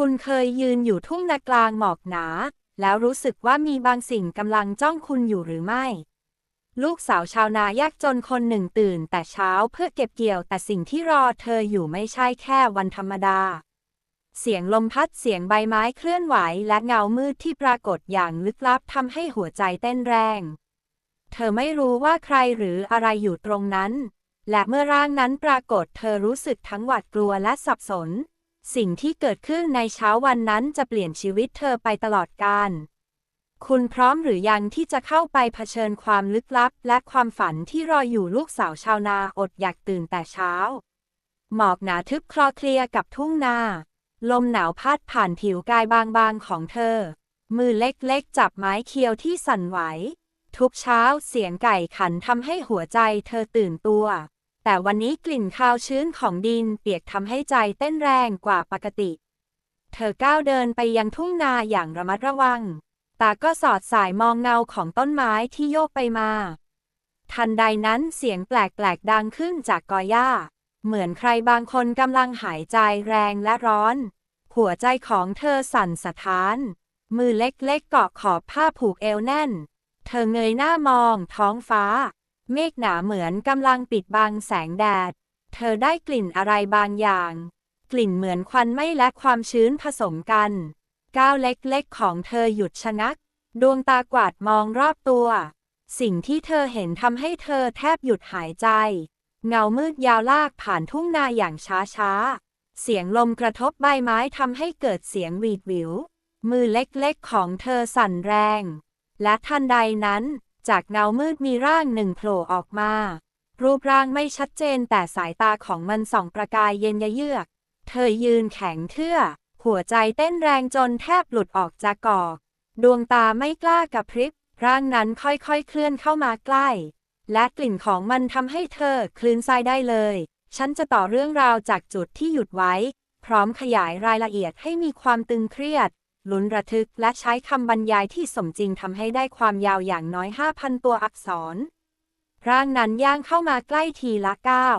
คุณเคยยืนอยู่ทุ่งนากลางหมอกหนา แล้วรู้สึกว่ามีบางสิ่งกำลังจ้องคุณอยู่หรือไม่ ลูกสาวชาวนายากจนคนหนึ่งตื่น แต่เช้าเพื่อเก็บเกี่ยวแต่สิ่งที่รอเธออยู่ไม่ใช่แค่วันธรรมดา เสียงลมพัดเสียงใบไม้เคลื่อนไหวและเงามืดที่ปรากฏอย่างลึกลับทำให้หัวใจเต้นแรง เธอไม่รู้ว่าใครหรืออะไรอยู่ตรงนั้น และเมื่อร่างนั้นปรากฏเธอรู้สึกทั้งหวาดกลัวและสับสน สิ่งที่เกิดขึ้นในเช้าวันนั้นจะเปลี่ยนชีวิตเธอไปตลอดกาล คุณพร้อมหรือยังที่จะเข้าไปเผชิญความลึกลับ และความฝันที่รออยู่ลูกสาวชาวนาอดอยากตื่นแต่เช้า หมอกหนาทึบคลอเคลียกับทุ่งนา ลมหนาวพัดผ่านผิวกายบางๆของเธอ มือเล็กๆ จับไม้เคียวที่สั่นไหว ทุกเช้าเสียงไก่ขันทำให้หัวใจเธอตื่นตัว แต่วันนี้กลิ่นคาวชื้นของดินเปียกทำให้ใจเต้นแรงกว่าปกติ เธอก้าวเดินไปยังทุ่งนาอย่างระมัดระวัง ตาก็สอดสายมองเงาของต้นไม้ที่โยกไปมา ทันใดนั้นเสียงแปลกๆดังขึ้นจากกอหญ้า เหมือนใครบางคนกำลังหายใจแรงและร้อน หัวใจของเธอสั่นสะท้าน มือเล็กๆเกาะขอบผ้าผูกเอวแน่น เธอเงยหน้ามองท้องฟ้า เมฆหนาเหมือนกำลังปิดบังแสงแดด เธอได้กลิ่นอะไรบางอย่าง กลิ่นเหมือนควันไหม้และความชื้นผสมกัน ก้าวเล็กๆของเธอหยุดชะงัก ดวงตากวาดมองรอบตัว สิ่งที่เธอเห็นทำให้เธอแทบหยุดหายใจ เงามืดยาวลากผ่านทุ่งนาอย่างช้าๆ เสียงลมกระทบใบไม้ทำให้เกิดเสียงหวีดหวิว มือเล็กๆของเธอสั่นแรง และทันใดนั้น จากเงามืดมีร่างหนึ่งโผล่ออกมา รูปร่างไม่ชัดเจนแต่สายตาของมันส่องประกายเย็นยะเยือก เธอยืนแข็งเทื่อ หัวใจเต้นแรงจนแทบหลุดออกจากกอก ดวงตาไม่กล้ากระพริบ ร่างนั้นค่อยๆเคลื่อนเข้ามาใกล้ และกลิ่นของมันทำให้เธอคลื่นไส้ได้เลย ฉันจะต่อเรื่องราวจากจุดที่หยุดไว้ พร้อมขยายรายละเอียดให้มีความตึงเครียด ลุ้นระทึกและใช้คำบรรยายที่สมจริงทำให้ได้ความยาวอย่างน้อย 5,000 ตัวอักษร ร่างนั้นย่างเข้ามาใกล้ทีละก้าว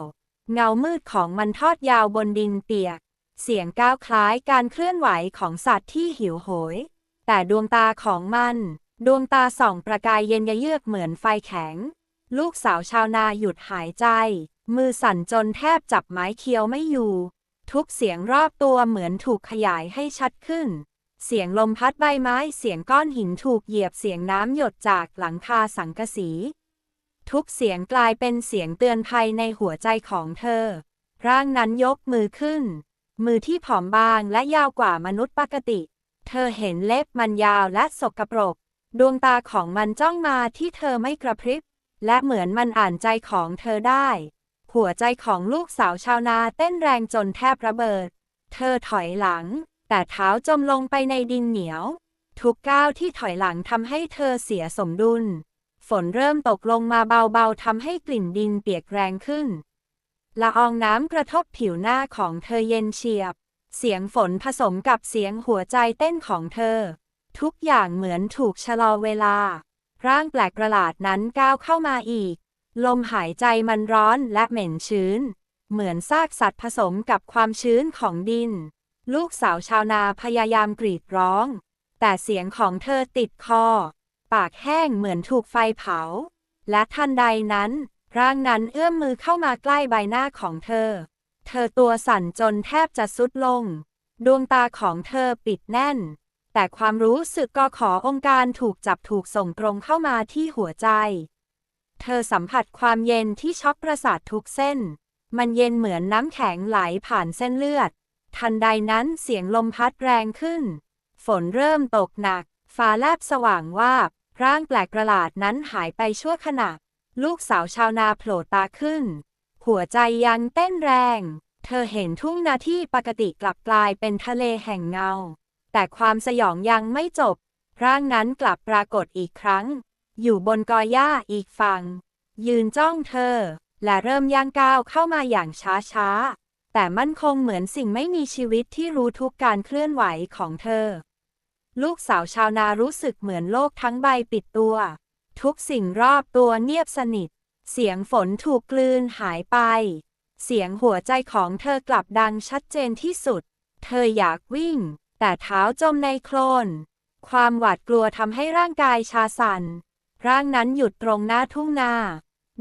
เงามืดของมันทอดยาวบนดินเปียก เสียงก้าวคล้ายการเคลื่อนไหวของสัตว์ที่หิวโหย แต่ดวงตาของมัน ดวงตาส่องประกายเย็นยะเยือกเหมือนไฟแข็ง ลูกสาวชาวนาหยุดหายใจ มือสั่นจนแทบจับไม้เคียวไม่อยู่ ทุกเสียงรอบตัวเหมือนถูกขยายให้ชัดขึ้น เสียงลมพัดใบไม้ เสียงก้อนหินถูกเหยียบเสียงน้ำหยดจากหลังคาสังกะสี ทุกเสียงกลายเป็นเสียงเตือนภัยในหัวใจของเธอ ร่างนั้นยกมือขึ้น มือที่ผอมบางและยาวกว่ามนุษย์ปกติ เธอเห็นเล็บมันยาวและสกปรก ดวงตาของมันจ้องมาที่เธอไม่กระพริบ และเหมือนมันอ่านใจของเธอได้ หัวใจของลูกสาวชาวนาเต้นแรงจนแทบระเบิด เธอถอยหลัง แต่เท้าจมลงไปในดินเหนียว ทุกก้าวที่ถอยหลังทำให้เธอเสียสมดุล ฝนเริ่มตกลงมาเบาๆทำให้กลิ่นดินเปียกแรงขึ้น ละอองน้ำกระทบผิวหน้าของเธอเย็นเฉียบ เสียงฝนผสมกับเสียงหัวใจเต้นของเธอ ทุกอย่างเหมือนถูกชะลอเวลา ร่างแปลกประหลาดนั้นก้าวเข้ามาอีก ลมหายใจมันร้อนและเหม็นชื้น เหมือนซากสัตว์ผสมกับความชื้นของดิน ลูกสาวชาวนาพยายามกรีดร้อง แต่เสียงของเธอติดคอ ปากแห้งเหมือนถูกไฟเผา และทันใดนั้น ร่างนั้นเอื้อมมือเข้ามาใกล้ใบหน้าของเธอ เธอตัวสั่นจนแทบจะสุดลง ดวงตาของเธอปิดแน่น แต่ความรู้สึกก็ขอองค์การถูกจับถูกส่งตรงเข้ามาที่หัวใจ เธอสัมผัสความเย็นที่ช็อกประสาททุกเส้น มันเย็นเหมือนน้ำแข็งไหลผ่านเส้นเลือด ทันใดนั้นเสียงลมพัดแรงขึ้น ฝนเริ่มตกหนัก ฟ้าแลบสว่างวาบ ร่างแปลกประหลาดนั้นหายไปชั่วขณะ ลูกสาวชาวนาโผล่ตาขึ้น หัวใจยังเต้นแรง เธอเห็นทุ่งนาที่ปกติกลับกลายเป็นทะเลแห่งเงา แต่ความสยองยังไม่จบ ร่างนั้นกลับปรากฏอีกครั้ง อยู่บนกอหญ้าอีกฝั่ง ยืนจ้องเธอ และเริ่มย่างก้าวเข้ามาอย่างช้าๆ แต่มั่นคงเหมือนสิ่งไม่มีชีวิตที่รู้ทุกการเคลื่อนไหวของเธอ ลูกสาวชาวนารู้สึกเหมือนโลกทั้งใบปิดตัว ทุกสิ่งรอบตัวเงียบสนิท เสียงฝนถูกกลืนหายไป เสียงหัวใจของเธอกลับดังชัดเจนที่สุด เธออยากวิ่ง แต่เท้าจมในโคลนความหวาดกลัวทำให้ร่างกายชาสั่น ร่างนั้นหยุดตรงหน้าทุ่งนา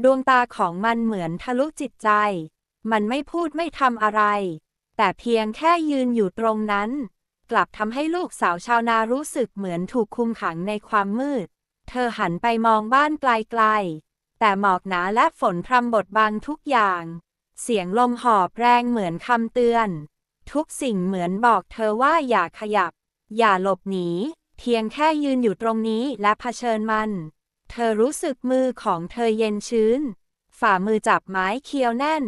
ดวงตาของมันเหมือนทะลุจิตใจ มันไม่พูดไม่ทำอะไร แต่เพียงแค่ยืนอยู่ตรงนั้น กลับทำให้ลูกสาวชาวนารู้สึกเหมือนถูกคุมขังในความมืด เธอหันไปมองบ้านไกลๆ แต่หมอกหนาและฝนพรำบดบังทุกอย่าง เสียงลมหอบแรงเหมือนคำเตือน ทุกสิ่งเหมือนบอกเธอว่าอย่าขยับ อย่าหลบหนี เพียงแค่ยืนอยู่ตรงนี้และเผชิญมัน เธอรู้สึกมือของเธอเย็นชื้น ฝ่ามือจับไม้เคียวแน่น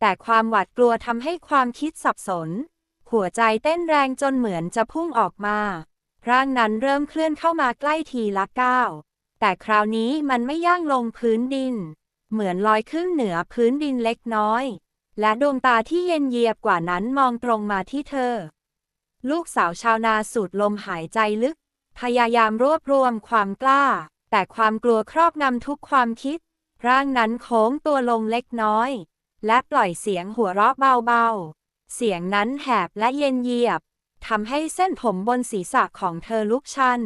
แต่ความหวาดกลัวทำให้ความคิดสับสน หัวใจเต้นแรงจนเหมือนจะพุ่งออกมา ร่างนั้นเริ่มเคลื่อนเข้ามาใกล้ทีละก้าว แต่คราวนี้มันไม่ย่างลงพื้นดิน เหมือนลอยขึ้นเหนือพื้นดินเล็กน้อย และดวงตาที่เย็นเยียบกว่านั้นมองตรงมาที่เธอ ลูกสาวชาวนาสูดลมหายใจลึก พยายามรวบรวมความกล้า แต่ความกลัวครอบงำทุกความคิด ร่างนั้นโค้งตัวลงเล็กน้อย และปล่อยเสียงหัวเราะเบาๆ เสียงนั้นแหบและเย็นเยียบทำให้เส้นผมบนศีรษะของเธอลุกชัน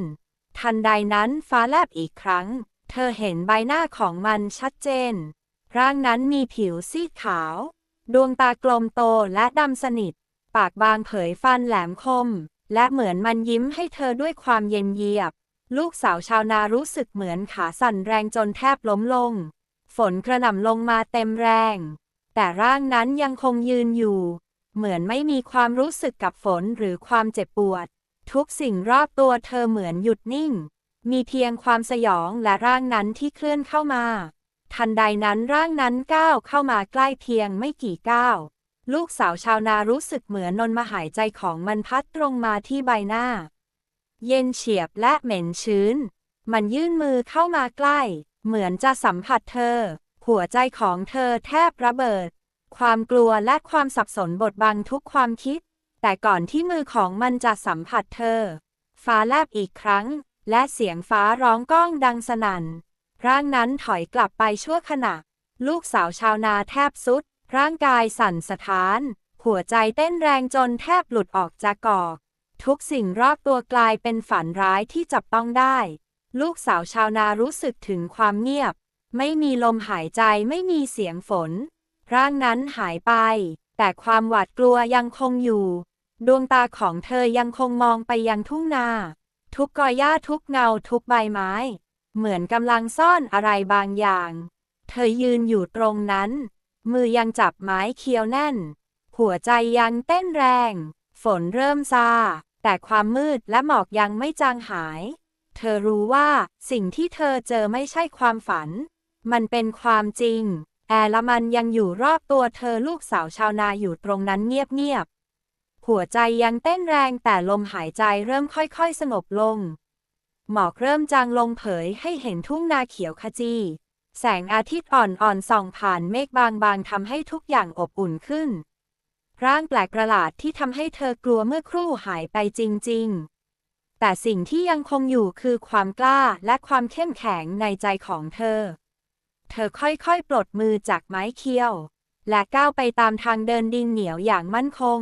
ทันใดนั้นฟ้าแลบอีกครั้ง เธอเห็นใบหน้าของมันชัดเจน ร่างนั้นมีผิวซีดขาว ดวงตากลมโตและดำสนิท ปากบางเผยฟันแหลมคม และเหมือนมันยิ้มให้เธอด้วยความเย็นเยียบ ลูกสาวชาวนารู้สึกเหมือนขาสั่นแรงจนแทบล้มลง ฝนกระหน่ำลงมาเต็มแรง แต่ร่างนั้นยังคงยืนอยู่ เหมือนไม่มีความรู้สึกกับฝนหรือความเจ็บปวด ทุกสิ่งรอบตัวเธอเหมือนหยุดนิ่ง มีเพียงความสยองและร่างนั้นที่เคลื่อนเข้ามา ทันใดนั้นร่างนั้นก้าวเข้ามาใกล้เพียงไม่กี่ก้าวลูกสาวชาวนารู้สึกเหมือนนนมาหายใจของมันพัดตรงมาที่ใบหน้า เย็นเฉียบและเหม็นชื้น มันยื่นมือเข้ามาใกล้ เหมือนจะสัมผัสเธอ หัวใจของเธอแทบระเบิด ความกลัวและความสับสนบดบังทุกความคิด แต่ก่อนที่มือของมันจะสัมผัสเธอ ฟ้าแลบอีกครั้ง และเสียงฟ้าร้องก้องดังสนั่น ร่างนั้นถอยกลับไปชั่วขณะ ลูกสาวชาวนาแทบสุด ร่างกายสั่นสะท้าน หัวใจเต้นแรงจนแทบหลุดออกจากกอก ทุกสิ่งรอบตัวกลายเป็นฝันร้ายที่จับต้องได้ ลูกสาวชาวนารู้สึกถึงความเงียบ ไม่มีลมหายใจไม่มีเสียงฝน ร่างนั้นหายไป แต่ความหวาดกลัวยังคงอยู่ ดวงตาของเธอยังคงมองไปยังทุ่งนา ทุกกอหญ้าทุกเงาทุกใบไม้ เหมือนกำลังซ่อนอะไรบางอย่าง เธอยืนอยู่ตรงนั้น มือยังจับไม้เคียวแน่น หัวใจยังเต้นแรง ฝนเริ่มซาแต่ความมืดและหมอกยังไม่จางหาย เธอรู้ว่าสิ่งที่เธอเจอไม่ใช่ความฝัน มันเป็นความจริง แอลมันยังอยู่รอบตัวเธอลูกสาวชาวนาอยู่ตรงนั้นเงียบๆ หัวใจยังเต้นแรงแต่ลมหายใจเริ่มค่อยๆ สงบลง หมอกเริ่มจางลงเผยให้เห็นทุ่งนาเขียวขจี แสงอาทิตย์อ่อนๆส่องผ่านเมฆบางๆทำให้ทุกอย่างอบอุ่นขึ้น ร่างแปลกประหลาดที่ทำให้เธอกลัวเมื่อครู่หายไปจริงๆแต่สิ่งที่ยังคงอยู่คือความกล้าและความเข้มแข็งในใจของเธอ เธอค่อยๆ ปลดมือจากไม้เคี้ยว และก้าวไปตามทางเดินดินเหนียวอย่างมั่นคง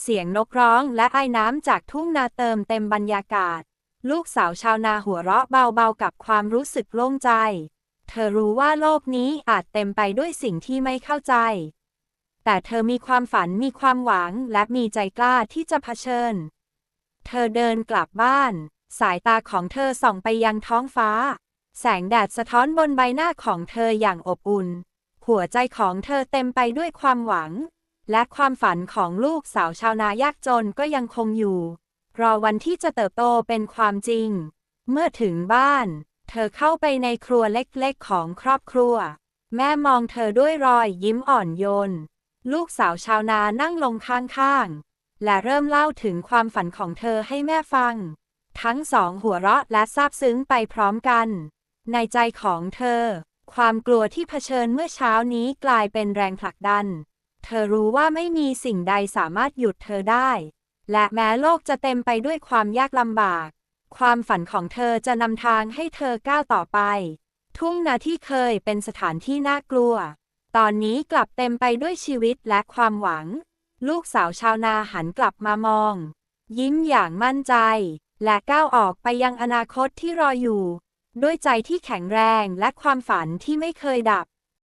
เสียงนกร้องและไอ้น้ำจากทุ่งนาเติมเต็มบรรยากาศ ลูกสาวชาวนาหัวเราะเบาๆกับความรู้สึกโล่งใจ เธอรู้ว่าโลกนี้อาจเต็มไปด้วยสิ่งที่ไม่เข้าใจ แต่เธอมีความฝันมีความหวังและมีใจกล้าที่จะเผชิญ เธอเดินกลับบ้าน สายตาของเธอส่องไปยังท้องฟ้า แสงแดดสะท้อนบนใบหน้าของเธออย่างอบอุ่น หัวใจของเธอเต็มไปด้วยความหวัง และความฝันของลูกสาวชาวนายากจนก็ยังคงอยู่ รอวันที่จะเติบโตเป็นความจริง เมื่อถึงบ้าน เธอเข้าไปในครัวเล็กๆของครอบครัว แม่มองเธอด้วยรอยยิ้มอ่อนโยน ลูกสาวชาวนานั่งลงข้างๆ และเริ่มเล่าถึงความฝันของเธอให้แม่ฟัง ทั้งสองหัวเราะและซาบซึ้งไปพร้อมกัน ในใจของเธอ ความกลัวที่เผชิญเมื่อเช้านี้กลายเป็นแรงผลักดัน เธอรู้ว่าไม่มีสิ่งใดสามารถหยุดเธอได้ และแม้โลกจะเต็มไปด้วยความยากลำบาก ความฝันของเธอจะนำทางให้เธอก้าวต่อไป ทุ่งนาที่เคยเป็นสถานที่น่ากลัว ตอนนี้กลับเต็มไปด้วยชีวิตและความหวัง ลูกสาวชาวนาหันกลับมามอง ยิ้มอย่างมั่นใจ และก้าวออกไปยังอนาคตที่รออยู่ ด้วยใจที่แข็งแรงและความฝันที่ไม่เคยดับ